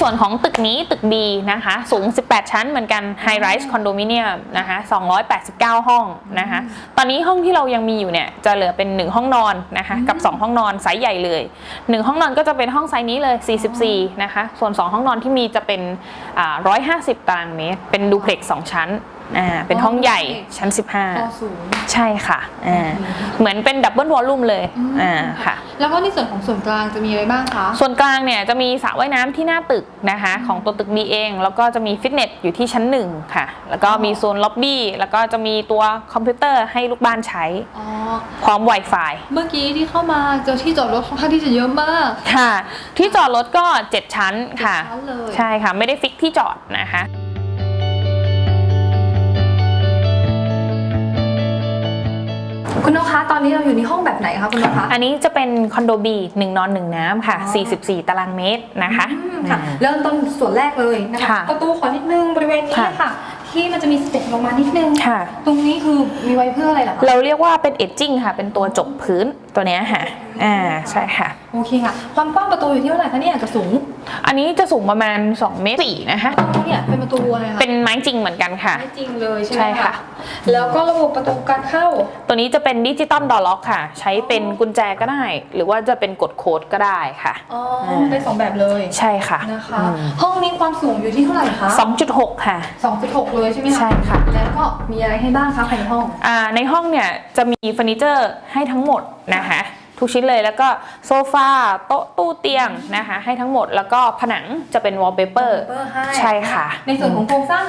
ของตึกนี้ตึก B นะคะ สูง 18 ชั้นเหมือนกัน High Rise Condominium นะคะ289 ห้องนะคะ ตอนนี้ห้องที่เรายังมีอยู่เนี่ย จะเหลือเป็น 1 ห้องนอนนะคะ กับ 2 ห้องนอนไซส์ใหญ่เลย 1 ห้องนอนก็จะเป็นห้องไซส์นี้เลย 44 นะคะ ส่วน 2 ห้องนอนที่มีจะเป็นอ่า150 ตารางเมตร เป็นดูเพล็กซ์2ชั้น อ่าเป็นห้องใหญ่ชั้นก็15 สูง ใช่ค่ะอ่าเหมือนเป็นดับเบิลวอลลุ่มเลยอ่าค่ะ แล้วก็ในส่วนของส่วนกลางจะมีอะไรบ้างคะ ส่วนกลางเนี่ยจะมีสระว่ายน้ำที่หน้าตึกนะคะ ของตัวตึกบีเอง แล้วก็จะมีฟิตเนสอยู่ที่ชั้นหนึ่งค่ะ แล้วก็มีโซนล็อบบี้แล้วก็จะมีตัวคอมพิวเตอร์ให้ลูกบ้านใช้อ๋อ พร้อม Wi-Fi เมื่อกี้ที่เข้ามาเจอที่จอดรถค่อนข้างที่จะเยอะมากค่ะ ที่จอดรถก็ 7 ชั้นค่ะ เจ็ดชั้นเลย ใช่ค่ะ ไม่ได้ฟิกที่จอดนะคะ คุณนกคะตอนนี้เราอยู่ในห้องแบบไหนคะคุณนกคะอันนี้จะเป็นคอนโดบีหนึ่งนอนหนึ่งน้ำค่ะ 44 ตารางเมตรนะคะอืมค่ะเริ่มต้นส่วนแรกเลยนะคะค่ะประตูขอนิดนึงบริเวณนี้ค่ะค่ะที่มันจะมีสเต็ปลงมานิดนึงค่ะตรงนี้คือมีไว้เพื่ออะไรเหรอคะเราเรียกว่าเป็นเอจจิ้งค่ะ เป็นตัวจบพื้นตัวเนี้ยค่ะ อ่า ใช่ค่ะ โอเคค่ะ ความกว้างประตูอยู่ที่เท่าไหร่คะเนี่ยจะสูงอันนี้จะสูงประมาณ2เมตรสี่นะคะประตูเนี่ยเป็นประตูอะไรคะเป็นไม้จริงเหมือนกันค่ะ ไม่จริงเลยใช่ไหมใช่ค่ะ แล้วก็ระบบประตูการเข้า ตัวนี้จะเป็นดิจิตอลดอล็อกค่ะ ใช้เป็นกุญแจก็ได้ หรือว่าจะเป็นกดโค้ดก็ได้ค่ะ อ๋อได้สองแบบเลยใช่ค่ะนะคะ ห้องนี้ความสูงอยู่ที่เท่าไหร่คะ2.6 ค่ะ 2.6 เลยใช่ไหมคะใช่ค่ะ แล้วก็มีอะไรให้บ้างคะภายในห้องอ่าในห้องเนี่ยจะมีเฟอร์นิเจอร์ให้ทั้งหมดนะคะ ทุกชิ้นเลย แล้วก็โซฟาโต๊ะตู้เตียงนะคะ ให้ทั้งหมดแล้วก็ผนังจะเป็นวอลเปเปอร์เปอร์ให้ใช่ค่ะ ในส่วนของโครงสร้าง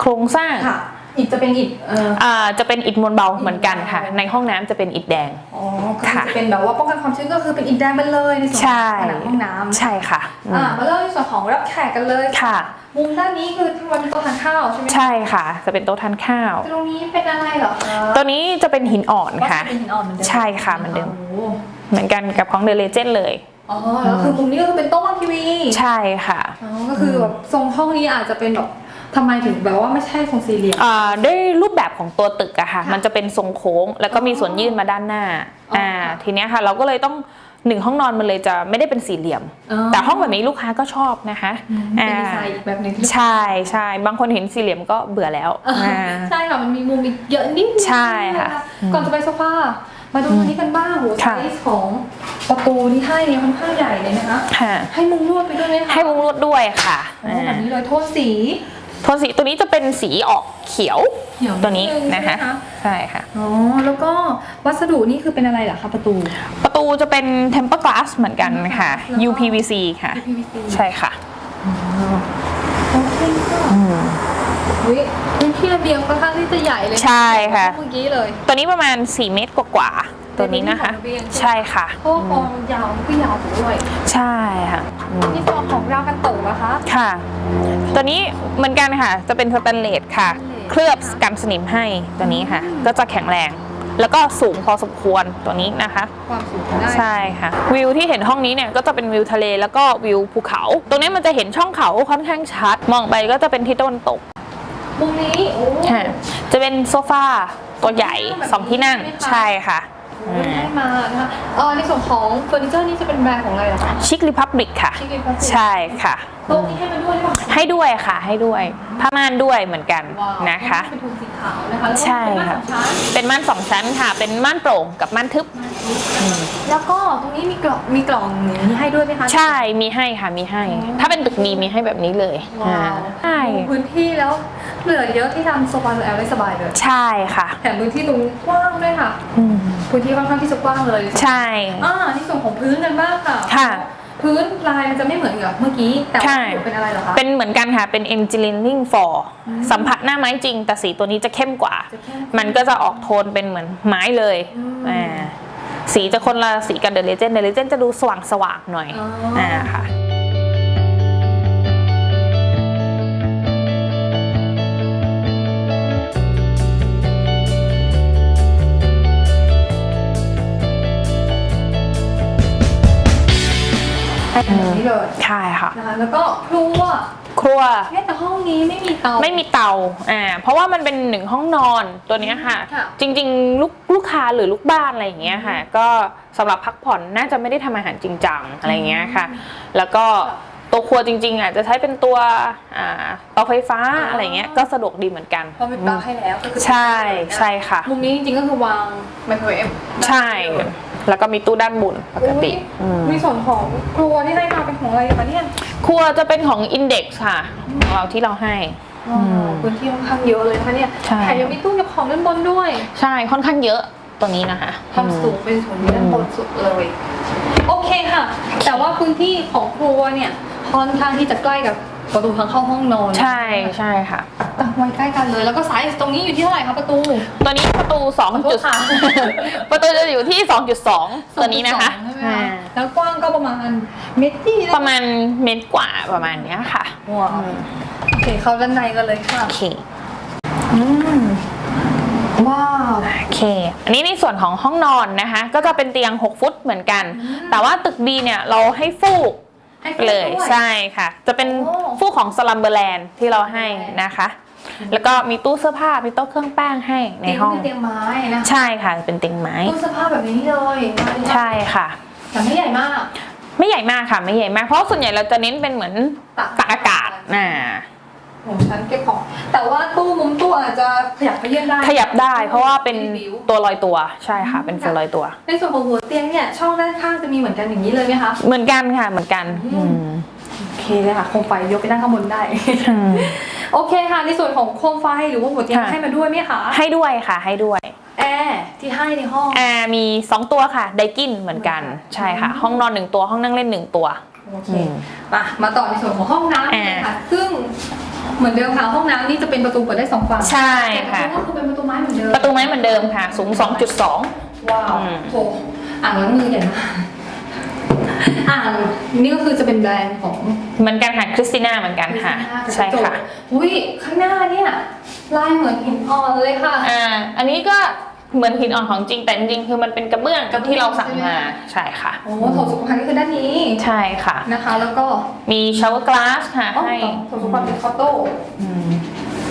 โครงสร้าง ค่ะ อิฐจะเป็นอิฐเอ่ออ่าจะเป็นอิฐมวลเบาเหมือนกันค่ะ ในห้องน้ำจะเป็นอิฐแดง อ๋อก็คือค่ะจะเป็นแบบว่าป้องกันความชื้นก็คือเป็นอิฐแดงไปเลยในส่วนขใช่องผนังห้องน้ำใช่ค่ะอืมอ่ามาเริ่มในส่วนของรับแขกกันเลยค่ะ มุมด้านนี้คือที่วันโต๊ะทานข้าวใช่ไหมคะใช่ค่ะ จะเป็นโต๊ะทานข้าว ตรงนี้เป็นอะไรเหรอคะตัวนี้จะเป็นหินอ่อนก็ค่ะจะเป็นหินอ่อนเหมือนเดิมใช่ค่ะเหมือนเดิมโอ้โหเหมือนกันกับของเดลเจนเลย อ๋อแล้วคือมุมนี้ก็คือเป็นโต๊ะวางทีวี ใช่ค่ะ อ๋อก็คือแบบทรงห้องนี้อาจจะเป็นแบบ ทำไมถึงแบบว่าไม่ใช่ทรงสี่เหลี่ยม อ่าด้วยรูปแบบของตัวตึกอะค่ะ ค่ะมันจะเป็นทรงโค้ง แล้วก็มีส่วนยื่นมาด้านหน้าอ๋ออ่อ่าทีเนี้ยค่ะ เราก็เลยต้องหนึ่งห้องนอนมันเลยจะไม่ได้เป็นสี่เหลี่ยม อ๋อแต่ห้องแบบนี้ลูกค้าก็ชอบนะคะเป็นดีอ่าไซน์อีกแบบหนึงที่ ใช่ใช่บางคนเห็นสี่เหลี่ยมก็เบื่อแล้วอ่าอ่า ใช่ค่ะ มันมีมุมอีกเยอะนิดนึงใช่ค่ะนก่อนจะไปโซฟามาดูอันนี้กันบ้างโหไซค่ะ ส์ของประตูที่ให้เนี่ยค่อนข้างใหญ่เลยนะคะ ค่ะให้มุงลวดไปด้วยไหมคะให้มุงลวดด้วยค่ะอ๋อแบบนี้เลยโทนสี โทนสีตัวนี้จะเป็นสีออกเขียวเขียวตัวนี้นิดนึงนะคะ ใช่ไหมคะใช่ค่ะ อ๋อ แล้วก็วัสดุนี่คือเป็นอะไรเหรอคะประตู ประตูจะเป็น temper glass เหมือนกันค่ะ แล้วก็ UPVC ค่ะ PVC ใช่ค่ะโอเคค่ะอุ้ยพื้นที่ระเบียงค่อนข้างที่จะใหญ่เลยใช่ค่ะ เมื่อกี้เลย ตัวนี้ประมาณ 4 เมตรกว่าๆตัวนี้นะคะ เป็นพื้นที่ของระเบียงใช่ค่ะ เพราะว่ากองยาวก็ยาวด้วย ใช่ค่ะอืม นี่ตัวของราวกันโตกนะคะค่ะ ตัวนี้เหมือนกันค่ะ จะเป็นสแตนเลสค่ะสแตนเลสเคลือบกันสนิมให้ตัวนี้ค่ะ ก็จะแข็งแรง แล้วก็สูงพอสมควรตัวนี้นะคะ ความสูงได้ใช่ค่ะ วิวที่เห็นห้องนี้เนี่ยก็จะเป็นวิวทะเลแล้วก็วิวภูเขา ตรงนี้มันจะเห็นช่องเขาค่อนข้างชัด มองไปก็จะเป็นทิศตะวันตกมุมนี้โอ้ค่ะจะเป็นโซฟาตัวใหญ่สองที่นั่งใช่ค่ะโห ได้มานะคะเออในส่วนของเฟอร์นิเจอร์นี่จะเป็นแบรนด์ของอะไรเหรอคะชิคลิพับลิกค่ะ Chic Republic ใช่ค่ะ โต๊ะนี้ให้มาด้วยหรือเปล่าให้ด้วยค่ะให้ด้วยผ้าม่านด้วยเหมือนกันว้าวนะคะ เป็นโทนสีขาวนะคะแล้วก็ใช่เป็นม่านค่ะสองชั้นเป็นม่านสองชั้นค่ะ เป็นม่านโปร่งกับม่านทึบ แล้วก็ตรงนี้มีกล่องมีกล่องอย่างนี้ให้ด้วยไหมคะใช่มีให้ค่ะมีให้ ถ้าเป็นตึกดีมีให้แบบนี้เลยว้าอ่าวใช่พื้นที่แล้วเหลือเยอะที่ทำโซฟาหรือแอลได้สบายเลยใช่ค่ะแถมพื้นที่ตรงนี้กว้างด้วยค่ะ อืมพื้นที่ค่อนข้างที่จะกว้างเลย ใช่ อ่าในส่วนของพื้นกันบ้างค่ะค่ะ พื้นลายมันจะไม่เหมือนกับเมื่อกี้ แต่ใช่ว่าเป็นอะไรเหรอคะ เป็นเหมือนกันค่ะ เป็น engineering for สัมผัสหน้าไม้จริง แต่สีตัวนี้จะเข้มกว่าจะเข้มมันก็จะออกโทนเป็นเหมือนไม้เลยอืมอ่าสีจะคนละสีกับเดลเลเจนเดลเลเจนจะดูสว่างสว่างๆหน่อยอ๋ออ่อ่าค่ะแบบนี้เลยใช่ค่ะนะคะแล้วก็ครัวครัวแค่แต่ห้องนี้ไม่มีเตา ไม่มีเตา อ่า เพราะว่ามันเป็นหนึ่งห้องนอนตัวเนี้ยค่ะ ค่ะ จริงๆ ลูกลูกค้าหรือลูกบ้านอะไรอย่างเงี้ยค่ะ ก็สำหรับพักผ่อนน่าจะไม่ได้ทำอาหารจริงจังอะไรอย่างเงี้ยค่ะ แล้วก็ตตัวครัวจริงๆอะจะใช้เป็นตัวอ่าเตาไฟฟ้าอะไรเงี้ยก็สะดวกดีเหมือนกัน เพราะมีปลั๊กให้แล้วก็คือใช่ใช่ค่ะ มุมนี้จริงๆก็คือวางไมโครเวฟใช่ แล้วก็มีตู้ด้านบนปกติ อุ๊ยมีส่วนของครัวที่ให้มาเป็นของอะไรคะเนี่ยครัวจะเป็นของ Index ค่ะของเราที่เราให้ ว้าวพื้นที่ค่อนข้างเยอะเลยนะคะเนี่ยใช่ แถมยังมีตู้เก็บของด้านบนด้วยใช่ค่อนข้างเยอะตัวนี้นะคะทำสูงเป็นส่วนนี้ด้านบนสุดเลย โอเคค่ะ แต่ว่าพื้นที่ของครัวเนี่ยค่อนข้างที่จะใกล้กับ ประตูทางเข้าห้องนอนใช่ใช่ค่ะ ตั้งไว้ใกล้กันเลย แล้วก็ไซส์ตรงนี้อยู่ที่เท่าไหร่คะประตู ตัวนี้ประตู2ขอโทษค่ะประตูจะอยู่ที่ 2.2 ตัวนี้นะคะใช่ไหมอ่าแล้วกว้างก็ประมาณเมตรที่ประมาณเมตรกว่าประมาณเนี้ยค่ะว้าวโอเคเข้าด้านในกันเลยค่ะโอเคอืมว้าวโอเค อันนี้ในส่วนของห้องนอนนะคะ ก็จะเป็นเตียง 6 ฟุตเหมือนกัน แต่ว่าตึก B เนี่ยเราให้ฟูก ให้เลยด้วย ใช่ค่ะ จะเป็นโอ้ ฟูกของสลัมเบอร์แลนด์ที่เราให้นะคะ แล้วก็มีตู้เสื้อผ้ามีโต๊ะเครื่องแป้งให้ในห้องเตียงไม้นะคะใช่ค่ะเป็นเตียงไม้ ตู้เสื้อผ้าแบบนี้เลยมาเลยใช่ค่ะ แต่ไม่ใหญ่มาก ไม่ใหญ่มากค่ะ ไม่ใหญ่มากเพราะส่วนใหญ่เราจะเน้นเป็นเหมือนตักอากาศน่ะ ของชั้นเก็บของ แต่ว่าตู้มุมตู้อาจจะขยับขยื่นได้ขยับได้ เพราะว่าเป็นวิวตัวลอยตัวใช่ค่ะ เป็นตัวลอยตัว ในส่วนของหัวเตียงเนี่ยช่องด้านข้างจะมีเหมือนกันอย่างนี้เลยไหมคะ เหมือนกันค่ะเหมือนกันอืมโอเคเลยค่ะโคมไฟยกไปนั่งข้างบนได้อืมโอเคค่ะในส่วนของโคมไฟหรือว่าหัวเตียงค่ะให้มาด้วยไหมคะให้ด้วยค่ะให้ด้วยแอร์ที่ให้ในห้องอ่ามี 2 ตัวค่ะไดกินเหมือนกันใช่ค่ะ ห้องนอน1ตัวห้องนั่งเล่น1ตัวโอเคอืมมามาต่อในส่วนของห้องน้ำอ่าเลยค่ะซึ่ง เหมือนเดิมค่ะห้องน้ำนี่จะเป็นประตูเปิดได้สองฝั่งใช่ค่ะแต่ประตูก็คือเป็นประตูไม้เหมือนเดิมประตูไม้เหมือนเดิมค่ะ สูง 2.2 ว้าวอืม โถอ่างล้างมือใหญ่มากอ่างนี่ก็คือจะเป็นแบรนด์ของเหมือนกันค่ะคริสติน่าเหมือนกันค่ะ ใช่ค่ะอุ้ยข้างหน้าเนี่ยลายเหมือนหินอ่อนเลยค่ะ อ่าอันนี้ก็ เหมือนหินอ่อนของจริงแต่จริงๆคือมันเป็นกระเบื้องกระเบื้องที่เราสั่งใช่ไหมมาใช่ค่ะ โอ้โถสุขภัณฑ์ก็คือด้านนี้ใช่ค่ะ นะคะ แล้วก็มีชาวเวอร์กลาสค่ะอ๋อให้โถสุขภัณฑ์เป็นคอโต้อืม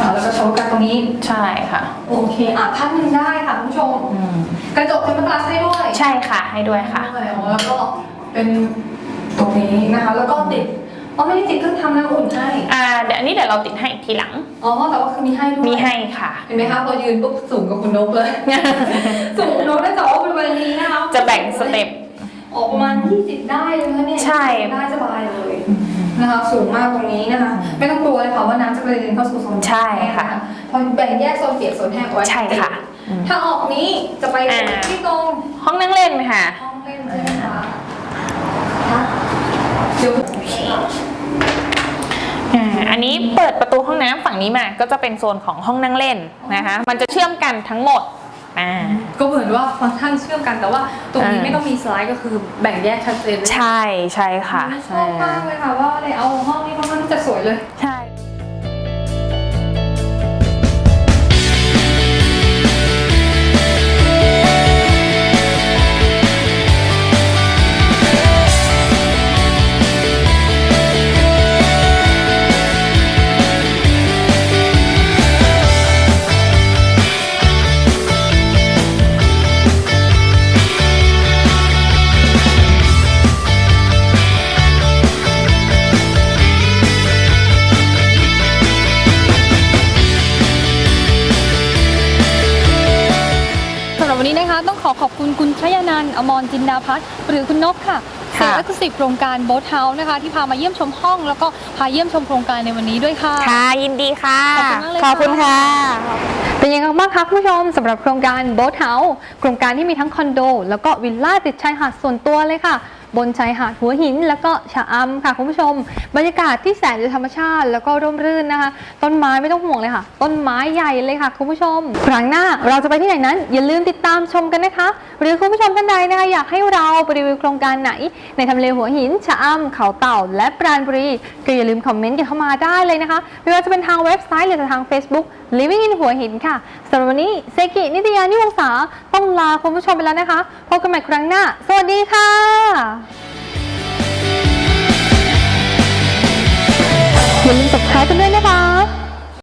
อ่าแล้วก็โชว์กันตรงนี้ ใช่ค่ะโอเคอะท่านหนึ่งได้ค่ะคุณผู้ชม อืมกระจกเทมเปอร์กลาสให้ด้วยใช่ค่ะให้ด้วยค่ะ ด้วยอ๋อแล้วก็เป็นตรงนี้นะคะ แล้วก็ติดอ๋อไม่ได้ติดเครื่องทำน้ำอุ่นให้ อ่าเดี๋ยวอันนี้เดี๋ยวเราติดให้อีกทีหลัง อ๋อแต่ว่าคือมีให้ด้วยมีให้ค่ะ เห็นไหมคะพอยืนปุ๊บสูงกับคุณนกเลย สูงนกได้จากว่าบริเวณนี้นะคะจะแบ่งสเต็ปออกประมาณ20ได้เลยนะคะเนี่ยใช่ ได้สบายเลยนะคะสูงมากตรงนี้นะคะไม่ต้องกลัวเลยค่ะว่าน้ำจะกระเด็นเข้าสู่โซนใช่ค่ะแห้งนพอแบ่งแยกโซนเปียกโซนแห้งเอาไว้ใช่ค่ะอืมถ้าออกนี้จะไปอ่าที่ตรงห้องนั่งเล่นค่ะห้องเล่นใช่ไหมคะคะเดี๋ยว อ่าอันนี้เปิดประตูห้องน้ำฝั่งนี้มาก็จะเป็นโซนของห้องนั่งเล่นนะคะ มันจะเชื่อมกันทั้งหมดอ่า ก็เหมือนว่าฟังก์ชันเชื่อมกันแต่ว่าตรงนี้อ่า ไม่ต้องมีสไลด์ก็คือแบ่งแยกชัดเจนเลยใช่ใช่ค่ะ ชอบมากเลยค่ะว่าเลยเอาห้องนี้ค่อนข้างที่จะสวยเลย ใช่ นนี้นะคะ ต้องขอขอบคุณคุณชยนันท์อมรจินดาพัฒน์หรือคุณนกค่ะเซลค่ะล์เอ็กซ์คลูซีฟโครงการโบ๊ทเฮาส์นะคะ ที่พามาเยี่ยมชมห้อง แล้วก็พาเยี่ยมชมโครงการในวันนี้ด้วยค่ะ ค่ะ ยินดีค่ะขอบคุณมากเลยขอบคุณค่ะ ค่ะ เป็นยังไงบ้างคะคุณผู้ชมสำหรับโครงการโบ๊ทเฮาส์โครงการที่มีทั้งคอนโด แล้วก็วิลล่าติดชายหาดส่วนตัวเลยค่ะ บนชายหาดหัวหิน แล้วก็ชะอำค่ะคุณผู้ชม บรรยากาศที่แสนจะธรรมชาติ แล้วก็ร่มรื่นนะคะ ต้นไม้ไม่ต้องห่วงเลยค่ะ ต้นไม้ใหญ่เลยค่ะคุณผู้ชม ครั้งหน้าเราจะไปที่ไหนนั้น อย่าลืมติดตามชมกันนะคะ หรือคุณผู้ชมท่านใดนะคะอยากให้เราไปรีวิวโครงการไหน ในทำเลหัวหินชะอำเขาเต่า และปราณบุรีก็อย่าลืมคอมเมนต์กันเข้ามาได้เลยนะคะไม่ว่าจะเป็นทางเว็บไซต์หรือทาง Facebook Living in หัวหินค่ะสำหรับวันนี้เซกินิตยานิวงศาต้องลาคุณผู้ชมไปแล้วนะคะพบกันใหม่ครั้งหน้า สวัสดีค่ะอย่าลืม subscribe กันด้วยนะคะ